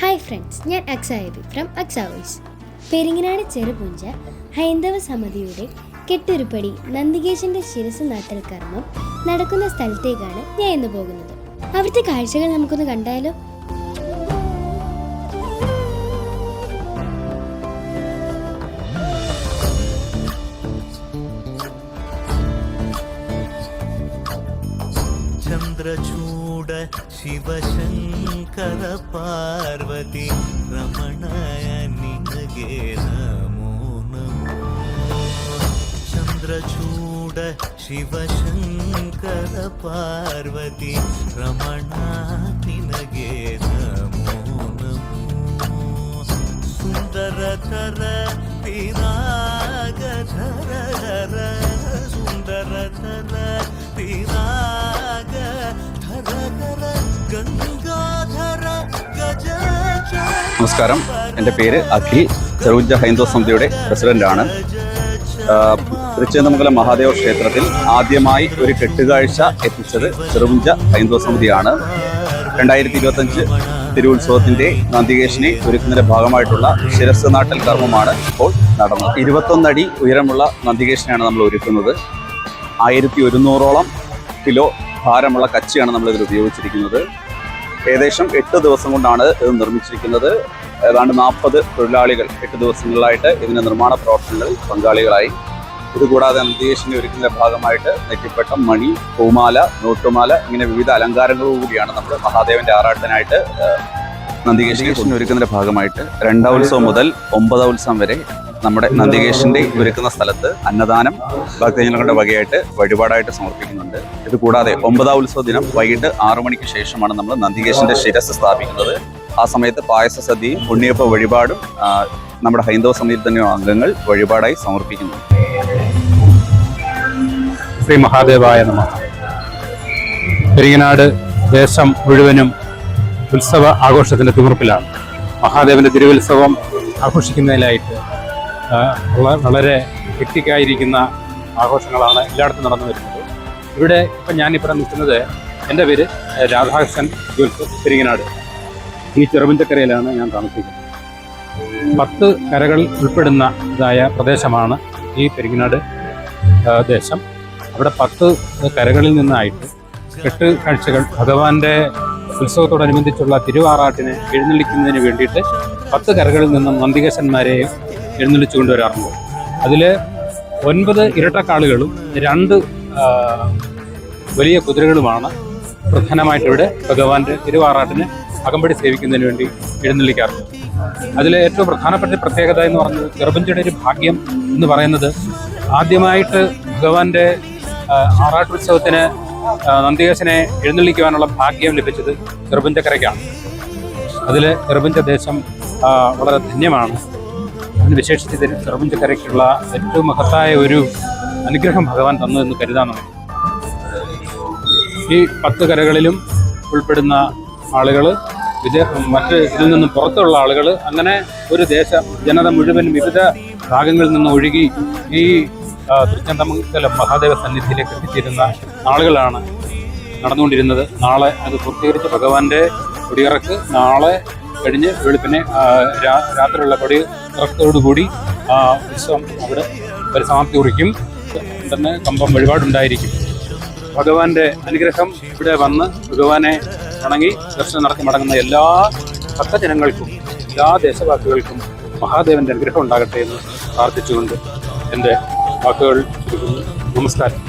Hi friends ഞാൻ അക്സായബി from Aksa voice Peringanad Cherupuncha ഹൈന്ദവ സമിതിയുടെ കെട്ടുരുപ്പടി നന്ദികേശന്റെ ശിരസ് നാട്ടൽ കർമ്മം നടക്കുന്ന സ്ഥലത്തേക്കാണ് ഞാൻ ഇന്ന് പോകുന്നത്. അവിടുത്തെ കാഴ്ചകൾ നമുക്കൊന്ന് കണ്ടാലോ? ಚಂದ್ರಚೂಡ ಶಿವಶಂಕರ ಪಾರ್ವತಿ ರಮಣಯ ನಿನಗೆ ನಮೋ ನಮೋ ಚಂದ್ರಚೂಡ ಶಿವಶಂಕರ ಪಾರ್ವತಿ ರಮಣ ನಿನಗೆ ನಮೋ ನಮೋ ಸುಂದರತರ ಪಿರಾಗಧರ ಹರ ಸುಂದರತರ നമസ്കാരം. എന്റെ പേര് അഖിൽ. ചെറുജ ഹൈന്ദവ സമിതിയുടെ പ്രസിഡന്റാണ്. തിരുച്ചേന്ദമംഗലം മഹാദേവ ക്ഷേത്രത്തിൽ ആദ്യമായി ഒരു കെട്ടുകാഴ്ച എത്തിച്ചത് ചെറുപുഞ്ച ഹൈന്ദവ സമിതിയാണ്. രണ്ടായിരത്തി ഇരുപത്തഞ്ച് തിരുവുത്സവത്തിന്റെ നന്ദികേശനെ ഒരുക്കുന്നതിന്റെ ഭാഗമായിട്ടുള്ള ശിരസ് നാട്ടൽ കർമ്മമാണ് ഇപ്പോൾ നടന്നത്. ഇരുപത്തൊന്നടി ഉയരമുള്ള നന്ദികേശനെയാണ് നമ്മൾ ഒരുക്കുന്നത്. ആയിരത്തി ഒരുന്നൂറോളം കിലോ ഭാരമുള്ള കച്ചിയാണ് നമ്മൾ ഇതിൽ ഉപയോഗിച്ചിരിക്കുന്നത്. ഏകദേശം എട്ട് ദിവസം കൊണ്ടാണ് ഇത് നിർമ്മിച്ചിരിക്കുന്നത്. ഏതാണ്ട് നാൽപ്പത് തൊഴിലാളികൾ എട്ട് ദിവസങ്ങളിലായിട്ട് ഇതിന്റെ നിർമ്മാണ പ്രവർത്തനങ്ങളിൽ പങ്കാളികളായി. ഇതുകൂടാതെ നന്ദികേശിനെ ഒരുക്കുന്ന ഭാഗമായിട്ട് നെറ്റിപ്പട്ടം മണി പൂമാല നോട്ടുമാല ഇങ്ങനെ വിവിധ അലങ്കാരങ്ങളോടുകൂടിയാണ് നമ്മൾ മഹാദേവന്റെ ആറാട്ടനായിട്ട് നന്ദികേശിനെ ഒരുക്കുന്നതിന്റെ ഭാഗമായിട്ട് രണ്ടാം ഉത്സവം മുതൽ ഒമ്പതാം ഉത്സവം വരെ നമ്മുടെ നന്ദികേശിന്റെ ഒരുക്കുന്ന സ്ഥലത്ത് അന്നദാനം ഭക്തജനങ്ങളുടെ വകയായിട്ട് വഴിപാടായിട്ട് സമർപ്പിക്കുന്നുണ്ട്. ഇത് കൂടാതെ ഒമ്പതാം ഉത്സവ ദിനം വൈകിട്ട് ആറു മണിക്ക് ശേഷമാണ് നമ്മൾ നന്ദികേശിന്റെ ശിരസ് സ്ഥാപിക്കുന്നത്. ആ സമയത്ത് പായസ സദ്യയും ഉണ്ണിയപ്പ വഴിപാടും നമ്മുടെ ഹൈന്ദവ സമിതിയിൽ തന്നെ അംഗങ്ങൾ വഴിപാടായി സമർപ്പിക്കുന്നു. ശ്രീ മഹാദേവായ നമ. പെരിങ്ങനാട് ദേശം മുഴുവനും ഉത്സവ ആഘോഷത്തിന്റെ തിമിർപ്പിലാണ്. മഹാദേവന്റെ തിരുവുത്സവം ആഘോഷിക്കുന്നതിനായിട്ട് ആ, വള- വളരെ ഹെക്റ്റിക്കായിരിക്കുന്ന ആഘോഷങ്ങളാണ് എല്ലായിടത്തും നടന്നു വരുന്നത്. ഇവിടെ ഇപ്പം ഞാനിപ്പം നിൽക്കുന്നത് എന്റെ പേര് രാധാകൃഷ്ണൻ ജോൽസ് പെരിങ്ങനാട്. ഈ ചെറുപഞ്ചക്കരയിലാണ് ഞാൻ താമസിക്കുന്നത്. പത്ത് കരകൾ ഉൾപ്പെടുന്ന ഇതായ പ്രദേശമാണ് ഈ പെരിങ്ങനാട് ദേശം. അവിടെ പത്ത് കരകളിൽ നിന്നായിട്ട് കെട്ട് കാഴ്ചകൾ ഭഗവാന്റെ ഉത്സവത്തോടനുബന്ധിച്ചുള്ള തിരുവാറാട്ടിനെ എഴുന്നള്ളിക്കുന്നതിന് വേണ്ടിയിട്ട് പത്ത് കരകളിൽ നിന്നും നന്ദികേശന്മാരെ എഴുന്നള്ളിച്ചു കൊണ്ടുവരാറുണ്ട്. അതിൽ ഒൻപത് ഇരട്ടക്കാളുകളും രണ്ട് വലിയ കുതിരകളുമാണ് പ്രധാനമായിട്ട് ഇവിടെ ഭഗവാന്റെ തിരുവാറാട്ടിന് അകമ്പടി സേവിക്കുന്നതിന് വേണ്ടി എഴുന്നള്ളിക്കാറുണ്ട്. അതിലെ ഏറ്റവും പ്രധാനപ്പെട്ട പ്രത്യേകത എന്ന് പറഞ്ഞത് ചെറുപഞ്ചയുടെ ഒരു ഭാഗ്യം എന്ന് പറയുന്നത് ആദ്യമായിട്ട് ഭഗവാന്റെ ആറാട്ടുത്സവത്തിന് നന്ദികേശനെ എഴുന്നള്ളിക്കുവാനുള്ള ഭാഗ്യം ലഭിച്ചത് ചെറുപഞ്ചക്കരയ്ക്കാണ് അതിൽ ചെറുപഞ്ച ദേശം വളരെ ധന്യമാണ്. അതിന് വിശേഷിച്ച് ചെറുപുഞ്ചക്കരയ്ക്കുള്ള ഏറ്റവും മഹത്തായ ഒരു അനുഗ്രഹം ഭഗവാൻ തന്നു എന്ന് കരുതാൻ നമുക്ക് ഈ പത്ത് കരകളിലും ഉൾപ്പെടുന്ന ആളുകൾ വിദേ മറ്റ് ഇതിൽ നിന്നും പുറത്തുള്ള ആളുകൾ അങ്ങനെ ഒരു ദേശ ജനത മുഴുവൻ വിവിധ ഭാഗങ്ങളിൽ നിന്ന് ഒഴുകി ഈ തൃച്ചന്തമംഗലം മഹാദേവ സന്നിധിയിലേക്ക് എത്തിച്ചേരുന്ന ആളുകളാണ് നടന്നുകൊണ്ടിരുന്നത്. നാളെ അത് പൂർത്തീകരിച്ച് ഭഗവാന്റെ കുടിയിറക്ക് നാളെ കഴിഞ്ഞ് വെളുപ്പിനെ രാത്രിയുള്ള കൊടി കൂടി ഉത്സവം അവിടെ പരിസമാപ്തി കുറിക്കും. തന്നെ കമ്പം വഴിപാടുണ്ടായിരിക്കും. ഭഗവാന്റെ അനുഗ്രഹം ഇവിടെ വന്ന് ഭഗവാനെ വണങ്ങി ദർശനം നടത്തി മടങ്ങുന്ന എല്ലാ ഭക്തജനങ്ങൾക്കും എല്ലാ ദേശവാസികൾക്കും മഹാദേവന്റെ അനുഗ്രഹം ഉണ്ടാകട്ടെ എന്ന് പ്രാർത്ഥിച്ചുകൊണ്ട് എന്റെ വാക്കുകൾ നമസ്കാരം.